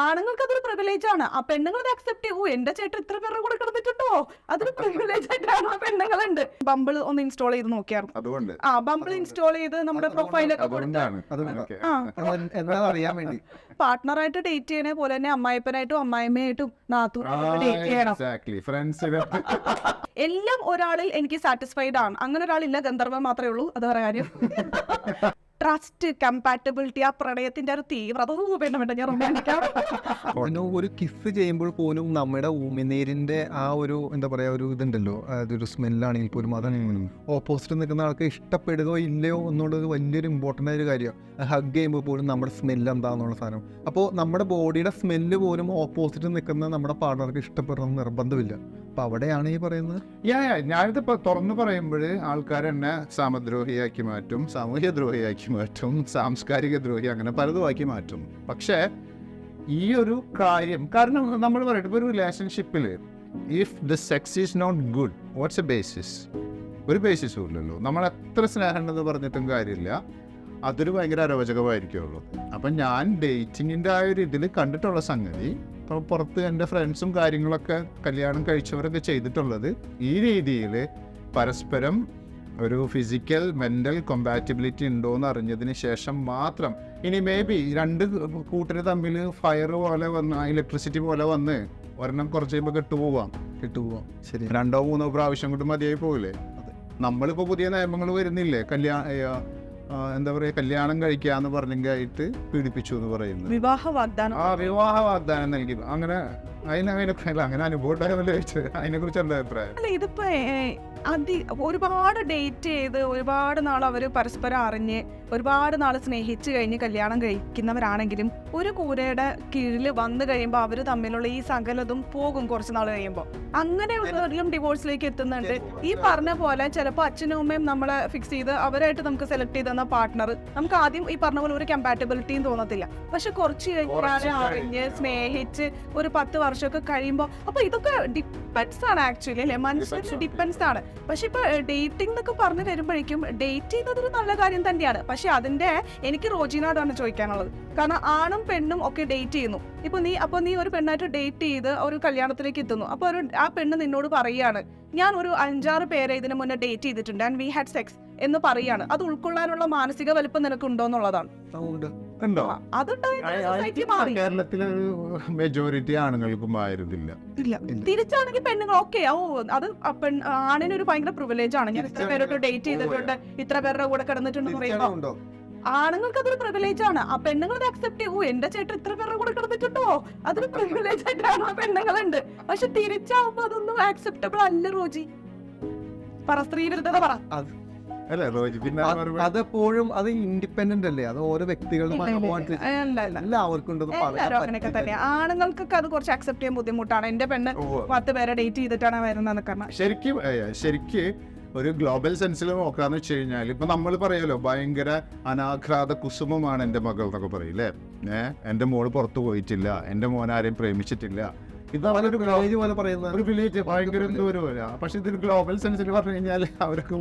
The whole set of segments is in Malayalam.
ആണുങ്ങൾക്ക് അതൊരു പ്രിവിലേജ് ആണ്. ആ പെണ്ണുങ്ങളെ അക്സെപ്റ്റ് ചെയ്യൂ എന്റെ ചേട്ടൻ ഇത്ര പേരുടെ കൂടെ കിടന്നിട്ടുണ്ടോ? അതൊരു പ്രിവിലേജ് ആയിട്ടാണ് ആ പെണ്ണുങ്ങളുണ്ട്. ബമ്പിൾ ഒന്ന് ഇൻസ്റ്റാൾ ചെയ്ത് നോക്കിയായിരുന്നു. അതുകൊണ്ട്. ആ ബമ്പിൾ ഇൻസ്റ്റാൾ ചെയ്ത് നമ്മുടെ പ്രൊഫൈലൊക്കെ അറിയാൻ വേണ്ടി. പാർട്ട്ണറായിട്ട് ഡേറ്റ് ചെയ്യണ പോലെ തന്നെ അമ്മായിപ്പനായിട്ടും അമ്മായിമ്മയായിട്ടും നാത്തൂരായിട്ടും ഡേറ്റ് ചെയ്യണം. എല്ലാം ഒരാളിൽ എനിക്ക് സാറ്റിസ്ഫൈഡ് ആണ്. അങ്ങനെ ഒരാളില്ല ഗന്ധർവൻ മാത്രമേ ഉള്ളൂ. അത് പറയാനും കാര്യം. ട്രസ്റ്റ് കമ്പാറ്റബിലിറ്റി ആ പ്രണയത്തിന്റെ ഒരു തീവ്രത വേണ്ട വേണ്ട ഞാൻ റൊമാന്റിക്കാണ് ഒരു കിസ് ചെയ്യുമ്പോൾ പോലും നമ്മുടെ ഉമിനീരിന്റെ ആ ഒരു എന്താ പറയാ ഒരു ഇതുണ്ടല്ലോ. അതൊരു സ്മെല്ലാണെങ്കിൽ പോലും അതാണ് ഓപ്പോസിറ്റ് നിൽക്കുന്ന ആൾക്ക് ഇഷ്ടപ്പെടുകയോ ഇല്ലയോ എന്നുള്ളത് വലിയൊരു ഇമ്പോർട്ടന്റ് ആയ ഒരു കാര്യമാണ് ഹഗ് ചെയ്യുമ്പോൾ പോലും നമ്മുടെ സ്മെല്ല് എന്താണെന്നുള്ള സാധനം. അപ്പോൾ നമ്മുടെ ബോഡിയുടെ സ്മെല്ല് പോലും ഓപ്പോസിറ്റ് നിൽക്കുന്ന നമ്മുടെ പാർട്ണർക്ക് ഇഷ്ടപ്പെടണം നിർബന്ധമില്ല. അവിടെയാണ് ഈ പറയുന്നത്? യാ യാ ഞാനിത് ഇപ്പൊ തുറന്നു പറയുമ്പോൾ ആൾക്കാർ എന്നെ സാമദ്രോഹിയാക്കി മാറ്റും സാമൂഹ്യ ദ്രോഹിയാക്കി മാറ്റും സാംസ്കാരിക ദ്രോഹി അങ്ങനെ പലതുമാക്കി മാറ്റും. പക്ഷേ ഈ ഒരു കാര്യം കാരണം നമ്മൾ പറയട്ടെ ഇപ്പോൾ ഒരു റിലേഷൻഷിപ്പിൽ if the sex is not good what's a basis ഒരു ബേസിസ് ഇല്ലല്ലോ. നമ്മൾ എത്ര സ്നേഹമുണ്ടെന്ന് പറഞ്ഞിട്ടും കാര്യമില്ല. അതൊരു ഭയങ്കര അരോചകമായിരിക്കുള്ളൂ അപ്പം ഞാൻ ഡേറ്റിങ്ങിന്റെ ആ ഒരു ഇതിൽ കണ്ടിട്ടുള്ള സംഗതി ഇപ്പോൾ പുറത്ത് എന്റെ ഫ്രണ്ട്സും കാര്യങ്ങളൊക്കെ കല്യാണം കഴിച്ചവരൊക്കെ ചെയ്തിട്ടുള്ളത് ഈ രീതിയിൽ പരസ്പരം ഒരു ഫിസിക്കൽ മെന്റൽ കൊമ്പാറ്റബിലിറ്റി ഉണ്ടോ എന്ന് അറിഞ്ഞതിന് ശേഷം മാത്രം. ഇനി മേ ബി രണ്ട് കൂട്ടർ തമ്മിൽ ഫയർ പോലെ വന്ന് ഇലക്ട്രിസിറ്റി പോലെ വന്ന് ഒരെണ്ണം കുറച്ച് കഴിയുമ്പോൾ കെട്ടുപോവാം കിട്ടുപോവാം ശരി. രണ്ടോ മൂന്നോ പ്രാവശ്യം കൊണ്ട് മതിയായി പോകില്ലേ നമ്മളിപ്പോൾ പുതിയ നിയമങ്ങൾ വരുന്നില്ലേ? കല്യാണ എന്താ പറയുക കല്യാണം കഴിക്കാന്ന് പറഞ്ഞായിട്ട് പീഡിപ്പിച്ചു എന്ന് പറയുന്നത്. വിവാഹ വാഗ്ദാനം ആ വിവാഹ വാഗ്ദാനം നൽകി. അങ്ങനെ അതിന് അതിനൊക്കെ അല്ല അങ്ങനെ അനുഭവം ചോദിച്ചത് അതിനെ കുറിച്ച് എന്താ അഭിപ്രായം? അല്ല ഇതിപ്പോ അതി ഒരുപാട് ഡേറ്റ് ചെയ്ത് ഒരുപാട് നാൾ അവർ പരസ്പരം അറിഞ്ഞ് ഒരുപാട് നാൾ സ്നേഹിച്ച് കഴിഞ്ഞ് കല്യാണം കഴിക്കുന്നവരാണെങ്കിലും ഒരു കൂരയുടെ കീഴിൽ വന്നു കഴിയുമ്പോൾ അവർ തമ്മിലുള്ള ഈ സകലതും പോകും കുറച്ച് നാൾ കഴിയുമ്പോൾ അങ്ങനെ ഉള്ളവരിലും ഡിവോഴ്സിലേക്ക് എത്തുന്നുണ്ട്. ഈ പറഞ്ഞ പോലെ ചിലപ്പോൾ അച്ഛനും അമ്മയും നമ്മളെ ഫിക്സ് ചെയ്ത് അവരായിട്ട് നമുക്ക് സെലക്ട് ചെയ്ത് തന്ന പാർട്ട്ണർ നമുക്ക് ആദ്യം ഈ പറഞ്ഞ പോലെ ഒരു കമ്പാറ്റബിലിറ്റിയും തോന്നത്തില്ല. പക്ഷെ കുറച്ച് കഴിഞ്ഞാൽ അറിഞ്ഞ് സ്നേഹിച്ച് ഒരു പത്ത് വർഷമൊക്കെ കഴിയുമ്പോൾ അപ്പൊ ഇതൊക്കെ ഡിപ്പെൻസ് ആണ് ആക്ച്വലി അല്ലെ? മനസ്സിന് ഡിപ്പെൻസ് ആണ്. പക്ഷെ ഇപ്പൊ ഡേറ്റിംഗ് എന്നൊക്കെ പറഞ്ഞു വരുമ്പോഴേക്കും ഡേറ്റ് ചെയ്യുന്നത് ഒരു നല്ല കാര്യം തന്നെയാണ്. പക്ഷെ അതിന്റെ എനിക്ക് റോജിനോടാണ് ചോദിക്കാനുള്ളത്. കാരണം ആണും പെണ്ണും ഒക്കെ ഡേറ്റ് ചെയ്യുന്നു. ഇപ്പൊ നീ അപ്പൊ നീ ഒരു പെണ്ണായിട്ട് ഡേറ്റ് ചെയ്ത് ഒരു കല്യാണത്തിലേക്ക് എത്തുന്നു. അപ്പൊ ഒരു ആ പെണ്ണ് നിന്നോട് പറയാണ് ഞാൻ ഒരു അഞ്ചാറ് പേരെ ഇതിനു മുന്നേ ഡേറ്റ് ചെയ്തിട്ടുണ്ട് ആൻഡ് വി ഹാഡ് സെക്സ് എന്ന് പറയാണ്. അത് ഉൾക്കൊള്ളാനുള്ള മാനസിക വലിപ്പം നിനക്ക് ഉണ്ടോ? എന്നുള്ളതാണ് ഉണ്ട് ഉണ്ടോ അതുണ്ടായി കേരളത്തിലെ ഒരു മെജോറിറ്റി ആണുങ്ങൾക്കും ആയിരുന്നില്ല. ഇല്ല തിരിച്ചാണെങ്കിൽ പെണ്ണുങ്ങൾ ഓക്കെ. ഓ അത് പെൺ ആണിനൊരു ഭയങ്കര പ്രിവിലേജ് ആണ്. ഞാൻ ഇത്ര പേരോട്ട് ഡേറ്റ് ചെയ്തിട്ടുണ്ട് ഇത്ര പേരുടെ കൂടെ കിടന്നിട്ടുണ്ട് പറയുമ്പോ. ആണുങ്ങൾക്ക് അതൊരു പ്രിവിലേജ് ആണ്. ആ പെണ്ണുങ്ങൾ അത് അക്സെപ്റ്റ് ചെയ്യൂ. എന്റെ ചേട്ടൻ ഇത്ര പേരുടെ കൂടെ കിടന്നിട്ടുണ്ടോ? അതൊരു പ്രിവിലേജ് ആയിട്ടാണ് ആ പെണ്ണുങ്ങളുണ്ട്. പക്ഷെ തിരിച്ചാവുമ്പോ അതൊന്നും ആക്സെപ്റ്റബിൾ അല്ല റോജി. പറ സ്ത്രീ വിരുദ്ധത പറ അല്ലേ? റോജി പിന്നെ അത് അതെപ്പോഴും അത് ഇൻഡിപെൻഡന്റ് അല്ലേ? അത് ഓരോ അങ്ങനെയൊക്കെ തന്നെ. ആണുങ്ങൾക്കൊക്കെ അത് കുറച്ച് അക്സെപ്റ്റ് ചെയ്യാൻ ബുദ്ധിമുട്ടാണ്. എന്റെ പെണ്ണ്. പത്ത് പേരെ ഡേറ്റ് ചെയ്തിട്ടാണ് വരുന്നതെന്ന് കാരണം ശരിക്കും ശരിക്ക് ഒരു ഗ്ലോബൽ സെൻസിൽ നോക്കാന്ന് വെച്ച് കഴിഞ്ഞാൽ ഇപ്പൊ നമ്മൾ പറയാലോ ഭയങ്കര അനാഘ്രാത കുസുമമാണ് എന്റെ മകൾ എന്നൊക്കെ പറയില്ലേ ഏഹ് എന്റെ മോൾ പുറത്തു പോയിട്ടില്ല. എന്റെ മോൻ ആരെയും പ്രേമിച്ചിട്ടില്ല. പോലെ പറയുന്ന ഒരു വില്ലേജ് ഭയങ്കര ദൂരമല്ല. പക്ഷെ ഗ്ലോബൽ സെൻസിൽ പറഞ്ഞു കഴിഞ്ഞാൽ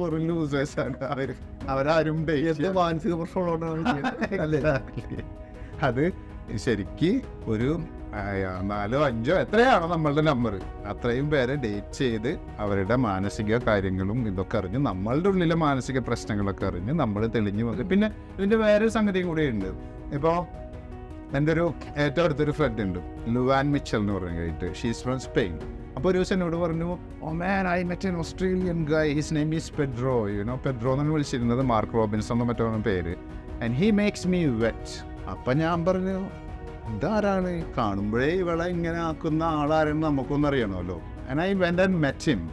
വെറും ലൂസേഴ്സ് ആണ്. അവരാരും മാനസിക പ്രശ്നമുള്ളതുകൊണ്ടാണ് അത് ശരിക്ക് ഒരു നാലോ അഞ്ചോ എത്രയാണ് നമ്മളുടെ നമ്പർ അത്രയും പേരെ ഡേറ്റ് ചെയ്ത് അവരുടെ മാനസിക കാര്യങ്ങളും ഇതൊക്കെ അറിഞ്ഞ് നമ്മളുടെ ഉള്ളിലെ മാനസിക പ്രശ്നങ്ങളൊക്കെ അറിഞ്ഞ് നമ്മൾ തെളിഞ്ഞു വന്ന് പിന്നെ ഇതിന്റെ വേറെ സംഗതിയും കൂടെ ഉണ്ട് ഇപ്പോൾ എന്റെ ഒരു ഏറ്റവും അടുത്തൊരു ഫ്രണ്ട് ഉണ്ട് ലുവാൻ മിച്ചൽ എന്ന് പറഞ്ഞു കഴിഞ്ഞിട്ട് ഷീസ് ഫ്രം സ്പെയിൻ അപ്പോൾ ഒരു ദിവസം എന്നോട് പറഞ്ഞു ഓ man I met an Australian guy his name is Pedro you know Pedro എന്നാണ് വിളിച്ചിരുന്നത് മാർക്ക് റോബിൻസ് എന്നോ മറ്റോ പേര്. And he makes me wet അപ്പം ഞാൻ പറഞ്ഞു ഇതാരാണ്? കാണുമ്പോഴേ ഇവളെ ഇങ്ങനെ ആക്കുന്ന ആളാരെന്ന് നമുക്കൊന്നും അറിയണമല്ലോ. And I went and met him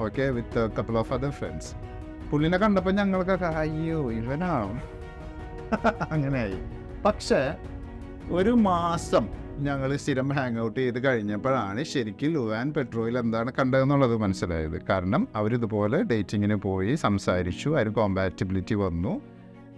okay with couple of other friends പുള്ളിനെ കണ്ടപ്പോൾ ഞങ്ങൾക്കൊക്കെ അയ്യോ ഇവനാണ്? അങ്ങനെയായി. പക്ഷേ ഒരു മാസം ഞങ്ങൾ സ്ഥിരം ഹാങ് ഔട്ട് ചെയ്ത് കഴിഞ്ഞപ്പോഴാണ് ശരിക്കും ലുവാൻ പെട്രോയിൽ എന്താണ് കണ്ടതെന്നുള്ളത് മനസ്സിലായത്. കാരണം അവരിതുപോലെ ഡേറ്റിങ്ങിന് പോയി സംസാരിച്ചു അതിന് കോമ്പാറ്റബിലിറ്റി വന്നു.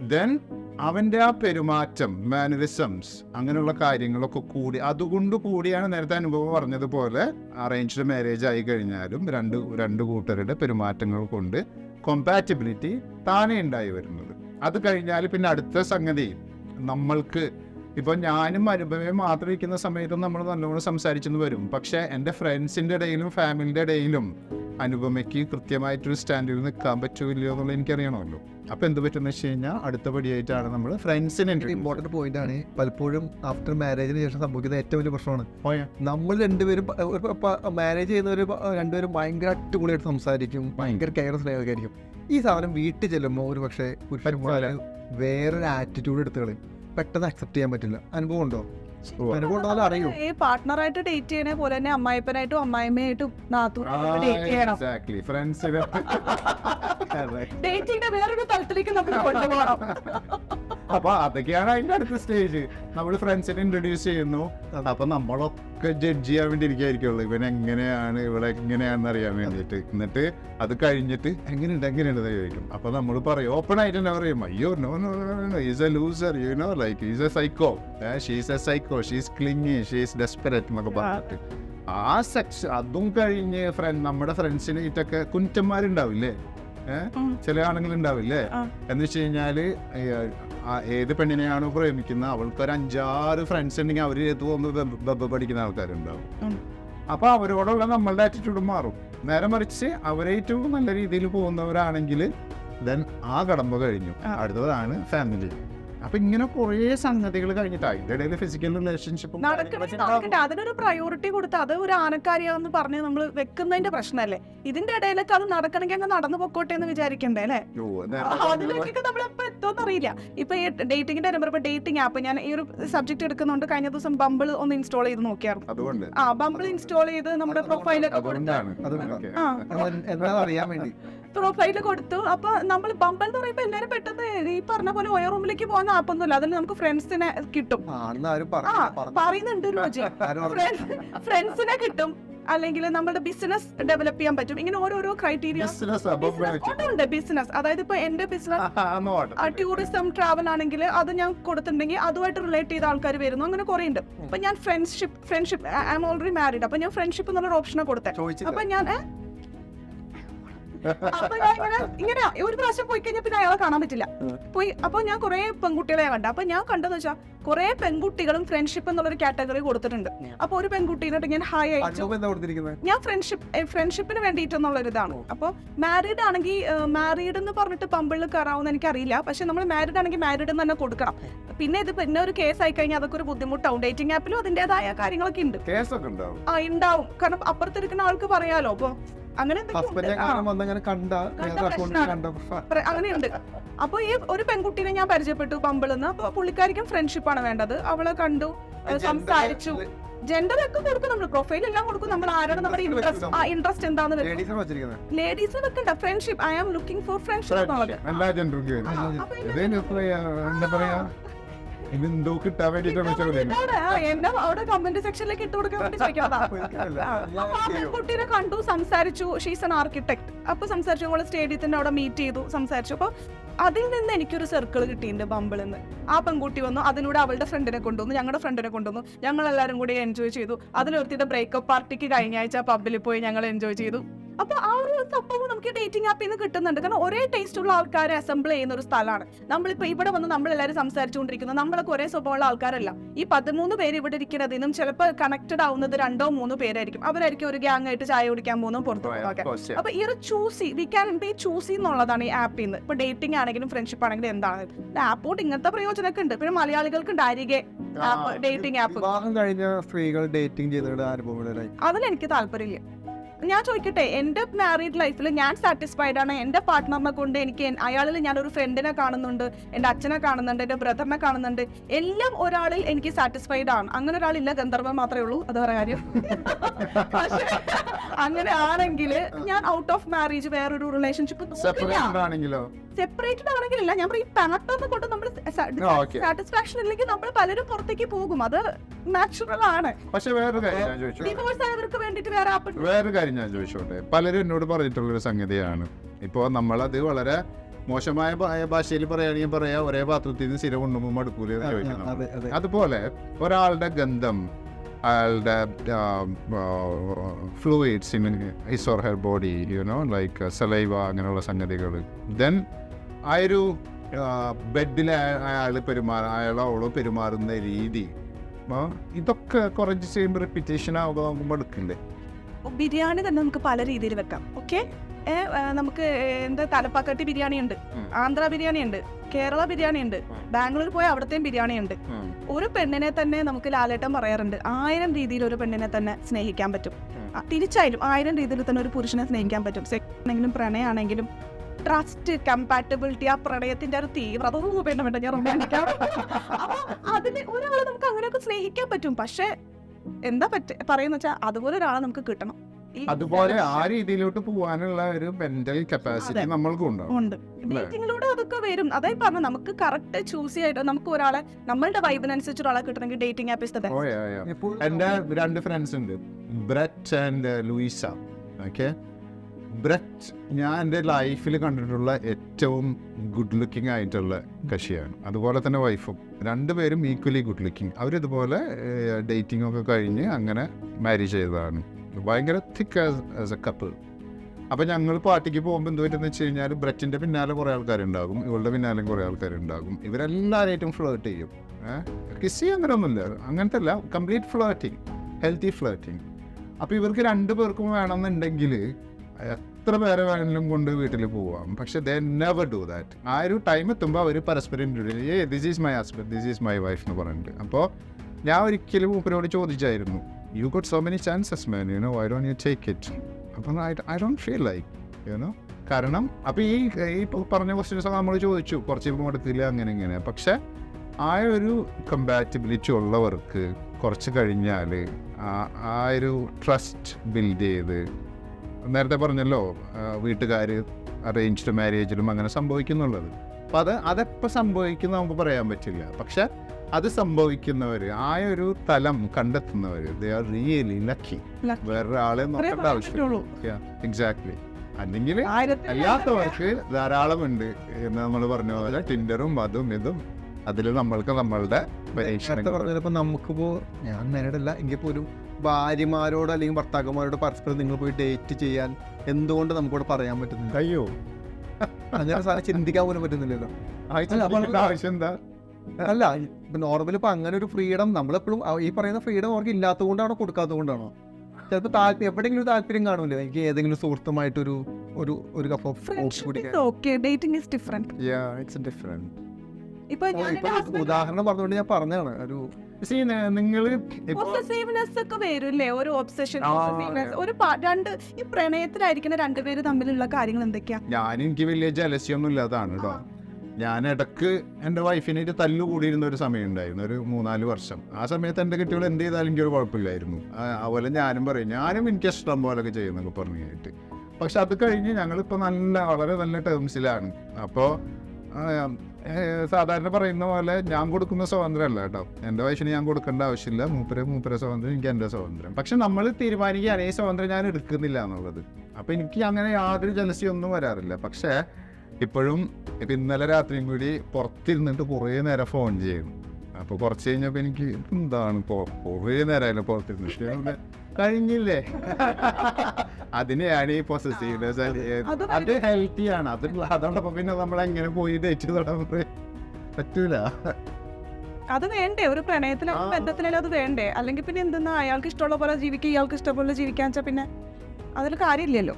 ദെൻ അവന്റെ ആ പെരുമാറ്റം മാനറിസംസ് അങ്ങനെയുള്ള കാര്യങ്ങളൊക്കെ കൂടി അതുകൊണ്ട് കൂടിയാണ് നേരത്തെ അനുഭവം പറഞ്ഞതുപോലെ അറേഞ്ച്ഡ് മാരേജ് ആയി കഴിഞ്ഞാലും രണ്ട് രണ്ട് കൂട്ടരുടെ പെരുമാറ്റങ്ങൾ കൊണ്ട് കോമ്പാറ്റബിലിറ്റി താനേ ഉണ്ടായി വരുന്നത്. അത് കഴിഞ്ഞാൽ പിന്നെ അടുത്ത സംഗതി നമ്മൾക്ക് ഇപ്പൊ ഞാനും അനുഭവം മാത്രം ഇരിക്കുന്ന സമയത്തും നമ്മൾ നല്ലോണം സംസാരിച്ചെന്ന് വരും. പക്ഷെ എന്റെ ഫ്രണ്ട്സിന്റെ ഇടയിലും ഫാമിലിന്റെ ഇടയിലും അനുപമയ്ക്ക് കൃത്യമായിട്ടൊരു സ്റ്റാൻഡിൽ നിൽക്കാൻ പറ്റൂല്ലയോ എന്നുള്ളത് എനിക്കറിയണമല്ലോ. അപ്പൊ എന്ത് പറ്റുന്ന വെച്ച് കഴിഞ്ഞാൽ അടുത്ത പടിയായിട്ടാണ് നമ്മൾ ഫ്രണ്ട്സിന് ഇമ്പോർട്ടന്റ് പോയിന്റ് ആണ്. പലപ്പോഴും ആഫ്റ്റർ മാരേജിന് ശേഷം സംഭവിക്കുന്ന ഏറ്റവും വലിയ പ്രശ്നമാണ്. പോയ നമ്മൾ രണ്ടുപേരും മാരേജ് ചെയ്യുന്നവർ രണ്ടുപേരും ഭയങ്കര അടിപൊളിയായിട്ട് സംസാരിക്കും. ഭയങ്കര. കെയർ ആയിരിക്കും ഈ സാധനം വീട്ടിൽ ചെല്ലുമ്പോൾ ഒരു പക്ഷേ വേറൊരു ആറ്റിറ്റ്യൂഡ് എടുത്ത് കളയും. പെട്ടെന്ന് അക്സെപ്റ്റ് ചെയ്യാൻ പറ്റില്ല. അനുഭവം ഉണ്ടോ? അനുഭവം ഉണ്ടോ അറിയോ? ഈ പാർട്ട്ണറായിട്ട് ഡേറ്റ് ചെയ്യണ പോലെ തന്നെ അമ്മായിപ്പനായിട്ടും അമ്മായിമ്മയായിട്ടും നാത്തൂനായിട്ടും ഡേറ്റ് ചെയ്യണം. എക്സാക്ട്ലി ഫ്രണ്ട്സിന് ഡേറ്റിംഗിന്റെ വേറൊരു തലത്തിലേക്ക് നമ്മൾ കൊണ്ടുപോകണം. അപ്പൊ അതൊക്കെയാണ് അതിന്റെ അടുത്ത സ്റ്റേജ് നമ്മൾ ഫ്രണ്ട്സിനെ ഇൻട്രൊഡ്യൂസ് ചെയ്യുന്നു. അപ്പൊ നമ്മളൊക്കെ ജഡ്ജ് ചെയ്യാൻ വേണ്ടി ഇരിക്കായിരിക്കുള്ളൂ ഇവൻ എങ്ങനെയാണ് ഇവിടെ എങ്ങനെയാണെന്ന് അറിയാൻ വേണ്ടിയിട്ട്. എന്നിട്ട് അത് കഴിഞ്ഞിട്ട് എങ്ങനെയുണ്ട് എങ്ങനെയുണ്ട് ചോദിക്കും. അപ്പൊ നമ്മൾ പറയും ഓപ്പൺ ആയിട്ട് തന്നെ പറയും. അയ്യോ no no is a loser you know like is a psycho she's a psycho she's clingy she's desperate എന്നൊക്കെ പറഞ്ഞിട്ട്. ആ സെക്ഷൻ അതും കഴിഞ്ഞ് ഫ്രണ്ട് നമ്മുടെ ഫ്രണ്ട്സിനായിട്ടൊക്കെ കുറ്റന്മാരുണ്ടാവില്ലേ ഏഹ് ഉം. ചില ആണുങ്ങൾ ഉണ്ടാവില്ലേ എന്ന് വെച്ച് കഴിഞ്ഞാൽ ഏത് പെണ്ണിനെയാണോ പ്രേമിക്കുന്നത് അവൾക്ക് ഒരു അഞ്ചാറ് ഫ്രണ്ട്സ് ഉണ്ടെങ്കിൽ അവർ ഏത് വന്ന് ബബ് ബബ് പഠിക്കുന്ന ആൾക്കാരുണ്ടാവും. അപ്പൊ അവരോടുള്ള നമ്മളുടെ ആറ്റിറ്റ്യൂഡ് മാറും. നേരെ മറിച്ച് അവരേറ്റവും നല്ല രീതിയിൽ പോകുന്നവരാണെങ്കിൽ ദെൻ ആ കടമ്പ കഴിഞ്ഞു. അടുത്തതാണ് ഫാമിലി അപ്പൊ ഇങ്ങനെ കുറേ സംഗതികൾ കഴിഞ്ഞിട്ട്. ഇതിടയിൽ ഫിസിക്കൽ റിലേഷൻഷിപ്പ് നടക്കട്ടെ അതിനൊരു പ്രയോറിറ്റി കൊടുത്ത് അത് ഒരു ആനക്കാരിയാന്ന് പറഞ്ഞ് നമ്മൾ വെക്കുന്നതിന്റെ പ്രശ്നമല്ലേ ഇതിന്റെ ഇടയിലൊക്കെ അത് നടക്കണമെങ്കിൽ അങ്ങ് നടന്നു പൊക്കോട്ടെ എന്ന് വിചാരിക്കണ്ടേ അല്ലേ? അതിലേക്കൊക്കെ നമ്മളെപ്പോ എത്തുമെന്ന് അറിയില്ല. ഇപ്പൊ ഈ ഡേറ്റിംഗിന്റെ നമ്പർ ഡേറ്റിംഗ് ആപ്പ് ഞാൻ ഈ ഒരു സബ്ജക്ട് എടുക്കുന്നുണ്ട് കഴിഞ്ഞ ദിവസം ബമ്പിൾ ഒന്ന് ഇൻസ്റ്റാൾ ചെയ്ത് നോക്കിയായിരുന്നു. അതുകൊണ്ട്. ആ ബമ്പിൾ ഇൻസ്റ്റാൾ ചെയ്ത് നമ്മുടെ പ്രൊഫൈലൊക്കെ എന്താ അറിയാൻ വേണ്ടി. പ്രൊഫൈൽ കൊടുത്തു. അപ്പൊ നമ്മൾ ബമ്പൽ എന്ന് പറയുമ്പോൾ എല്ലാവരും പെട്ടെന്ന് ഈ പറഞ്ഞ പോലെ ഒയർ റൂമിലേക്ക് പോകുന്ന ആപ്പൊന്നുമില്ല. അതിൽ നമുക്ക് ഫ്രണ്ട്സിനെ കിട്ടും. ആ. പറയുന്നുണ്ട് രോജി ഫ്രണ്ട്സിനെ കിട്ടും. അല്ലെങ്കിൽ നമ്മുടെ ബിസിനസ് ഡെവലപ്പ് ചെയ്യാൻ പറ്റും. ഇങ്ങനെ ഓരോരോ ക്രൈറ്റീരിയ ഉണ്ട് ബിസിനസ് അതായത് ഇപ്പൊ എന്റെ ബിസിനസ് ടൂറിസം ട്രാവൽ ആണെങ്കിൽ അത് ഞാൻ കൊടുത്തിട്ടുണ്ടെങ്കിൽ അതുമായിട്ട് റിലേറ്റ് ചെയ്ത ആൾക്കാർ വരുന്നു. അങ്ങനെ കുറെ ഉണ്ട് അപ്പൊ ഞാൻ friendship friendship I am already married അപ്പൊ ഞാൻ ഫ്രണ്ട്ഷിപ്പ് എന്നുള്ള ഓപ്ഷനെ കൊടുത്തേ. ചോദിച്ചില്ല. അപ്പൊ ഞാൻ? അപ്പൊ ഞാൻ ഇങ്ങനെ ഇങ്ങനെ ഒരു പ്രാവശ്യം പോയി കഴിഞ്ഞാൽ പിന്നെ അയാളെ കാണാൻ പറ്റില്ല. പോയി അപ്പൊ ഞാൻ കുറെ പെൺകുട്ടികളെ കണ്ട. അപ്പൊ ഞാൻ കണ്ടെന്ന് വെച്ചാൽ കുറെ പെൺകുട്ടികളും ഫ്രണ്ട്ഷിപ്പ് എന്നുള്ളൊരു കാറ്റഗറി കൊടുത്തിട്ടുണ്ട്. അപ്പൊ ഒരു പെൺകുട്ടീനോട്ട് ഞാൻ ഹായ് അയച്ചു. ഞാൻ ഫ്രണ്ട്ഷിപ്പ് ഫ്രണ്ട്ഷിപ്പിന് വേണ്ടിയിട്ടുള്ള ഒരു ഇതാണ് അപ്പോൾ മാരീഡ് ആണെങ്കിൽ മാരീഡ് എന്ന് പറഞ്ഞിട്ട് പമ്പിളിൽ കയറാവുന്ന എനിക്കറിയില്ല. പക്ഷെ നമ്മൾ മാരീഡ് ആണെങ്കിൽ മാരീഡ് എന്ന് തന്നെ കൊടുക്കണം. പിന്നെ ഇത് പിന്നെ ഒരു കേസ് ആയി കഴിഞ്ഞാൽ അതൊക്കെ ഒരു ബുദ്ധിമുട്ടാവും. ഡേറ്റിംഗ് ആപ്പിലും അതിന്റെതായ കാര്യങ്ങളൊക്കെ ഉണ്ട്. കേസൊക്കെ ഉണ്ടാവും. ആ ഉണ്ടാവും. കാരണം അപ്പുറത്തിരിക്കുന്ന ആൾക്ക് പറയാലോ അപ്പൊ അങ്ങനെ അങ്ങനെയുണ്ട്. അപ്പൊ ഈ ഒരു പെൺകുട്ടീനെ ഞാൻ പരിചയപ്പെട്ടു പമ്പിളെന്ന്. അപ്പൊ പുള്ളിക്കാരിക്കും ഫ്രണ്ട്ഷിപ്പ് ആണ് വേണ്ടത്. അവളെ കണ്ടു സംസാരിച്ചു. ജെൻഡർ ഒക്കെ കൊടുക്കും നമ്മൾ പ്രൊഫൈൽ എല്ലാം കൊടുക്കും നമ്മൾ ആരാണ് നമ്മുടെ ഇൻട്രസ്റ്റ് ആ ഇൻട്രസ്റ്റ് എന്താന്ന് ലേഡീസ് വെക്കണ്ട. Friendship I am looking for friendship അപ്പൊ എന്നെ- പറയാ എന്താ കിട്ടാൻ വേണ്ടിട്ടാണ് എന്നെ അവിടെ കമന്റ് സെക്ഷനിലേക്ക് ഇട്ട് കൊടുക്കാൻ വേണ്ടി ചോദിക്കാം. പെൺകുട്ടീനെ കണ്ടു സംസാരിച്ചു. ഷീസ് എൻ ആർക്കിടെക്ട് അപ്പൊ സംസാരിച്ചു. നമ്മൾ സ്റ്റേഡിയത്തിന്റെ അവിടെ മീറ്റ് ചെയ്തു സംസാരിച്ചു. അപ്പൊ അതിൽ നിന്ന് എനിക്കൊരു സർക്കിൾ കിട്ടിയിട്ടുണ്ട് ബമ്പിൾ നിന്ന് ആ പെൺകുട്ടി വന്നു. അതിലൂടെ അവളുടെ ഫ്രണ്ടിനെ കൊണ്ടുവന്നു. ഞങ്ങളുടെ ഫ്രണ്ടിനെ കൊണ്ടുവന്നു. ഞങ്ങൾ എല്ലാവരും കൂടി എൻജോയ് ചെയ്തു. അതിലൊരുത്തിയുടെ ബ്രേക്കപ്പ് പാർട്ടിക്ക് കഴിഞ്ഞ ആഴ്ച പബ്ബിൽ പോയി ഞങ്ങൾ എൻജോയ് ചെയ്തു. അപ്പൊ ആ ഒരു സംഭവം നമുക്ക് ഡേറ്റിംഗ് ആപ്പിൽ നിന്ന് കിട്ടുന്നുണ്ട്. കാരണം ഒരേ ടേസ്റ്റ് ഉള്ള ആൾക്കാരെ അസംബിൾ ചെയ്യുന്ന ഒരു സ്ഥലമാണ്. നമ്മളിപ്പോ ഇവിടെ വന്ന് നമ്മളെല്ലാവരും സംസാരിച്ചുകൊണ്ടിരിക്കുന്നത് നമ്മളൊക്കെ ഒരേ സ്വഭാവമുള്ള ആൾക്കാരല്ല. ഈ പതിമൂന്ന് പേര് ഇവിടെ ഇരിക്കുന്നതിനും ചിലപ്പോൾ കണക്റ്റഡ് ആവുന്നത് രണ്ടോ മൂന്നോ പേരായിരിക്കും. അവരായിരിക്കും ഒരു ഗ്യാങ് ആയിട്ട് ചായ കുടിക്കാൻ പോകുന്നു പുറത്തു പോകുന്നതൊക്കെ അപ്പൊ ഈ ഒരു choosy we can be choosy എന്നുള്ളതാണ് ഈ ആപ്പിൽ നിന്ന് ഇപ്പൊ ഡേറ്റിംഗ് ആണെങ്കിലും ഫ്രണ്ട്ഷിപ്പ് ആണെങ്കിലും എന്താണ്? ആപ്പ് കൊണ്ട് ഇങ്ങനത്തെ പ്രയോജനമൊക്കെ ഉണ്ട്. പിന്നെ മലയാളികൾക്ക് ഡാരികെ ഡേറ്റിംഗ് ആപ്പ് വിവാഹം കഴിഞ്ഞ സ്ത്രീകൾ ഡേറ്റിംഗ് ചെയ്തവരുടെ അനുഭവങ്ങളായി അതിലെനിക്ക് താല്പര്യമില്ല. ഞാൻ ചോദിക്കട്ടെ എന്റെ മാരീഡ് ലൈഫിൽ ഞാൻ സാറ്റിസ്ഫൈഡ് ആണ്. എന്റെ പാർട്ട്ണറിനെ കൊണ്ട് എനിക്ക് അയാളിൽ ഞാൻ ഒരു ഫ്രണ്ടിനെ കാണുന്നുണ്ട് എന്റെ അച്ഛനെ കാണുന്നുണ്ട് എന്റെ ബ്രദറിനെ കാണുന്നുണ്ട്. എല്ലാം ഒരാളിൽ എനിക്ക് സാറ്റിസ്ഫൈഡ് ആണ്. അങ്ങനെ ഒരാളില്ല ഗന്ധർവൻ മാത്രമേ ഉള്ളൂ. അത് പറയാം കാര്യം. അങ്ങനെ ആണെങ്കിൽ ഞാൻ ഔട്ട് ഓഫ് മാരേജ് വേറൊരു റിലേഷൻഷിപ്പ് ആണെങ്കിലോ സെപ്പറേറ്റഡ് ആണെങ്കിലല്ല ഞാൻ പറയും പണത്തൊന്നും കൊണ്ട് നമ്മൾ സാറ്റിസ്ഫാക്ഷൻ ഇല്ലെങ്കിൽ നമ്മൾ പലരും പുറത്തേക്ക് പോകും. അത് നാച്ചുറൽ ആണ്. പക്ഷെ വേറൊരു കാര്യം ഞാൻ ചോദിച്ചു ഡിവോഴ്സ് ആയവർക്ക് വേണ്ടിയിട്ട് വേറെ ആപ്പ് വേറൊരു കാര്യം ഞാൻ ചോദിച്ചോട്ടെ. പലരും എന്നോട് പറഞ്ഞിട്ടുള്ള ഒരു സംഗതിയാണ്. ഇപ്പോൾ നമ്മളത് വളരെ മോശമായ ഭാഷയിൽ പറയുകയാണെങ്കിൽ പറയാ ഒരേ പാത്രത്തിൽ നിന്ന് സ്ഥിരം ഉണ്ണുമ്പോൾ മടുക്കൂല ചോദിക്കണം. അതുപോലെ ഒരാളുടെ ഗന്ധം അയാളുടെ fluids in his or her body you know like saliva അങ്ങനെയുള്ള സംഗതികൾ ദെൻ ആ ഒരു ബെഡിൽ അയാൾ പെരുമാറ അയാളോ അവളോ പെരുമാറുന്ന രീതി ഇതൊക്കെ കുറച്ച് ചെയ്യുമ്പോൾ റിപ്പീറ്റേഷൻ ആവുക നോക്കുമ്പോൾ എടുക്കില്ലേ ബിരിയാണി തന്നെ നമുക്ക് പല രീതിയിൽ വെക്കാം. ഓക്കെ? നമുക്ക് എന്താ തലപ്പാക്കട്ടി ബിരിയാണി ഉണ്ട്. ആന്ധ്ര ബിരിയാണി ഉണ്ട് കേരള ബിരിയാണി ഉണ്ട് ബാംഗ്ലൂർ പോയ അവിടത്തെയും ബിരിയാണി ഉണ്ട് ഒരു പെണ്ണിനെ തന്നെ നമുക്ക് ലാലേട്ടൻ പറയാറുണ്ട് ആയിരം രീതിയിൽ ഒരു പെണ്ണിനെ തന്നെ സ്നേഹിക്കാൻ പറ്റും. തിരിച്ചായാലും ആയിരം രീതിയിൽ തന്നെ ഒരു പുരുഷനെ സ്നേഹിക്കാൻ പറ്റും. സെക്സ് ആണെങ്കിലും പ്രണയമാണെങ്കിലും ട്രസ്റ്റ് കമ്പാറ്റബിലിറ്റി ആ പ്രണയത്തിന്റെ ഒരു തീവ്രത. ഒന്നും വേണ്ട വേണ്ട ഞാൻ റൊമാന്റിക്കാം അതിന് ഒരാളെ നമുക്ക് അങ്ങനെയൊക്കെ സ്നേഹിക്കാൻ പറ്റും. പക്ഷെ എന്താ പറ്റ പറയുന്ന വെച്ചാൽ അതുപോലെ ഒരാളെ നമുക്ക് കിട്ടണം. ഈ അതുപോലെ ആ രീതിയിലോട്ട് പോകാനുള്ള ഒരു മെന്റൽ കപ്പാസിറ്റി. നമ്മൾക്കും ഡേറ്റിങ്ങിലൂടെ അതൊക്കെ വരും. അതായത് പറഞ്ഞു നമുക്ക് കറക്റ്റ് ചൂസ് ചെയ്തിട്ട് നമുക്ക് ഒരാളെ നമ്മളുടെ വൈബിനനുസരിച്ച് ഒരാളെ കിട്ടണമെങ്കിൽ ഡേറ്റിംഗ് ആപ്പ് ഇഷ്ടത്തെ എന്റെ രണ്ട് ഫ്രണ്ട്സ് ഉണ്ട്. Brett and Louisa. Okay? Brett ഞാൻ എന്റെ ലൈഫിൽ കണ്ടിട്ടുള്ള ഏറ്റവും ഗുഡ് ലുക്കിംഗ് ആയിട്ടുള്ള കക്ഷിയാണ്. അതുപോലെ തന്നെ വൈഫും രണ്ടുപേരും ഈക്വലി ഗുഡ് ലുക്കിംഗ് അവരിതുപോലെ ഡേറ്റിംഗ് ഒക്കെ കഴിഞ്ഞ് അങ്ങനെ മാരി ചെയ്തതാണ്. ഭയങ്കര തിക്ക് ആസ് എ കപ്പിൾ അപ്പോൾ ഞങ്ങൾ പാർട്ടിക്ക് പോകുമ്പോൾ എന്ത് പറ്റുമെന്ന് വെച്ച് കഴിഞ്ഞാൽ ബ്രറ്റിന്റെ പിന്നാലെ കുറേ ആൾക്കാരുണ്ടാകും. ഇവളുടെ പിന്നാലെയും കുറേ ആൾക്കാരുണ്ടാകും. ഇവരെല്ലാവരായിട്ടും ഫ്ലേർട്ട് ചെയ്യും. കിസ് ഒന്നുമില്ല അങ്ങനത്തെ അല്ല കംപ്ലീറ്റ് ഫ്ലേർട്ടിങ് ഹെൽത്തി ഫ്ലേർട്ടിങ് അപ്പോൾ ഇവർക്ക് രണ്ട് പേർക്കും വേണമെന്നുണ്ടെങ്കിൽ എത്ര പേരെ വേണമെങ്കിലും കൊണ്ട് വീട്ടിൽ പോവാം. പക്ഷെ ദേ നെവർ ഡു ദാറ്റ് ആ ഒരു ടൈം എത്തുമ്പോൾ അവർ പരസ്പരം ഏ this is my husband this is my wife എന്ന് പറഞ്ഞിട്ട്. അപ്പോൾ ഞാൻ ഒരിക്കലും മൂപ്പരോട് ചോദിച്ചായിരുന്നു you got so many chances man you know I don't you take it അപ്പം I I don't feel like you know കാരണം അപ്പോൾ ഈ ഈ പറഞ്ഞ ക്വസ്റ്റ്യൻസ് നമ്മൾ ചോദിച്ചു കുറച്ച് മടുക്കില്ല അങ്ങനെ ഇങ്ങനെ. പക്ഷെ ആ ഒരു കമ്പാറ്റബിലിറ്റി ഉള്ളവർക്ക് കുറച്ച് കഴിഞ്ഞാൽ ആ ഒരു ട്രസ്റ്റ് ബിൽഡ് ചെയ്ത് നേരത്തെ പറഞ്ഞല്ലോ വീട്ടുകാർ അറേഞ്ച്ഡ് മാരേജിലും അങ്ങനെ സംഭവിക്കുന്നുള്ളത്. അപ്പം അത് അതെപ്പോൾ സംഭവിക്കുന്ന നമുക്ക് പറയാൻ പറ്റില്ല. പക്ഷെ അത് സംഭവിക്കുന്നവർ ആ ഒരു തലം കണ്ടെത്തുന്നവർ they are really lucky Lucky. വേറൊരാളെ അത്രേ നോക്കേണ്ട ആവശ്യമുള്ളൂ. എക്സാക്ട്ലി അല്ലെങ്കിൽ അല്ലാത്തവർക്ക് ധാരാളമുണ്ട് എന്ന് നമ്മൾ പറഞ്ഞ പോലെ ടിൻഡറും അതും ഇതും. അതിൽ നമ്മൾക്ക് നമ്മളുടെ പരീക്ഷ പറഞ്ഞപ്പോൾ നമുക്കിപ്പോൾ ഞാൻ നേരിടല്ല എങ്കിൽ പോലും ഭാര്യമാരോട് അല്ലെങ്കിൽ ഭർത്താക്കന്മാരോട് പരസ്പരം നിങ്ങൾ പോയി ഡേറ്റ് ചെയ്യാൻ എന്തുകൊണ്ട് നമുക്കിവിടെ പറയാൻ പറ്റുന്നില്ല? അയ്യോ. അങ്ങനെ സാധനം ചിന്തിക്കാൻ പോലും പറ്റുന്നില്ലല്ലോ. ആവശ്യം ആവശ്യം എന്താ? അല്ല ഇപ്പൊ നോർമലി ഇപ്പൊ അങ്ങനെ ഒരു ഫ്രീഡം നമ്മളെപ്പോഴും ഈ പറയുന്ന ഫ്രീഡം അവർക്ക് ഇല്ലാത്തതുകൊണ്ടാണോ കൊണ്ടാണോ കൊടുക്കാത്തത് കൊണ്ടാണോ ചിലപ്പോൾ താല്പര്യം എവിടെയെങ്കിലും ഒരു താല്പര്യം കാണുമല്ലോ. എനിക്ക് ഏതെങ്കിലും സുഹൃത്തുമായിട്ടൊരു ഒരു ഒരു കപ്പ് ഓഫ് കോഫി കുടിക്കാൻ. Okay dating is different it's different ഇപ്പൊ ഞാൻ ഇപ്പൊ ഉദാഹരണം പറഞ്ഞുകൊണ്ട് ഞാൻ പറഞ്ഞതാണ്. ഒരു നിങ്ങൾ പൊസസീവ്നെസ് ഒക്കെ വരില്ലേ? ഒരു ഒബ്സഷൻ ഒരു രണ്ട് ഈ പ്രണയത്തിലായിരിക്കുന്ന രണ്ടുപേര് തമ്മിലുള്ള കാര്യങ്ങൾ എന്തൊക്കെയാ? ഞാൻ എനിക്ക് വലിയ ജലസ്യൊന്നും ഇല്ലാതാണ് കേട്ടോ. ഞാൻ ഇടയ്ക്ക് എന്റെ വൈഫിനായിട്ട് തല്ലുകൂടിയിരുന്ന ഒരു സമയം ഉണ്ടായിരുന്നു ഒരു മൂന്നാൽ വർഷം. ആ സമയത്ത് എന്റെ കുട്ടികൾ എന്ത് ചെയ്താലും എനിക്കൊരു കുഴപ്പമില്ലായിരുന്നു. അതുപോലെ ഞാനും പറയും ഞാനും എനിക്ക് ഇഷ്ടം പോലൊക്കെ ചെയ്യുന്നൊക്കെ പറഞ്ഞായിട്ട് പക്ഷെ അത് കഴിഞ്ഞ് ഞങ്ങളിപ്പോൾ നല്ല വളരെ നല്ല ടേംസിലാണ് അപ്പോൾ സാധാരണ പറയുന്ന പോലെ ഞാൻ കൊടുക്കുന്ന സ്വാതന്ത്ര്യമല്ല കേട്ടോ. എന്റെ വയസ്സിന് ഞാൻ കൊടുക്കേണ്ട ആവശ്യമില്ല. മൂപ്പര് മൂപ്പര സ്വാതന്ത്ര്യം എനിക്ക് എന്റെ സ്വാതന്ത്ര്യം. പക്ഷെ നമ്മൾ തീരുമാനിക്കുകയാണ് ഈ സ്വാതന്ത്ര്യം ഞാൻ എടുക്കുന്നില്ല എന്നുള്ളത്. അപ്പോൾ എനിക്ക് അങ്ങനെ യാതൊരു ജലസിയൊന്നും വരാറില്ല. പക്ഷേ ഇപ്പോഴും ഇപ്പം ഇന്നലെ രാത്രിയും കൂടി പുറത്തിരുന്നിട്ട് കുറേ നേരം ഫോൺ ചെയ്യും. അപ്പോൾ കുറച്ച് കഴിഞ്ഞപ്പോൾ എനിക്ക് എന്താണ് കുറേ നേരമായാലും പുറത്തിരുന്നിട്ട് കഴിഞ്ഞില്ലേ? അതിനെയാണ് ഈ പൊസസീവ്നെസ് അത് ഹെൽത്തി ഹെൽത്തിയാണ് അത് അതോടൊപ്പം പിന്നെ നമ്മൾ എങ്ങനെ പോയി ഡേറ്റ് തുടങ്ങുന്നത് പറ്റൂല. അത് വേണ്ടേ? ഒരു പ്രണയത്തിലോ ബന്ധത്തിലോ അത് വേണ്ടേ? അല്ലെങ്കിൽ പിന്നെ എന്തെന്നാ? അയാൾക്ക് ഇഷ്ടമുള്ള പോലെ ജീവിക്കുക ഇയാൾക്ക് ഇഷ്ടമുള്ള ജീവിക്കാന്ന് വെച്ചാൽ പിന്നെ അതിൽ കാര്യമില്ലല്ലോ.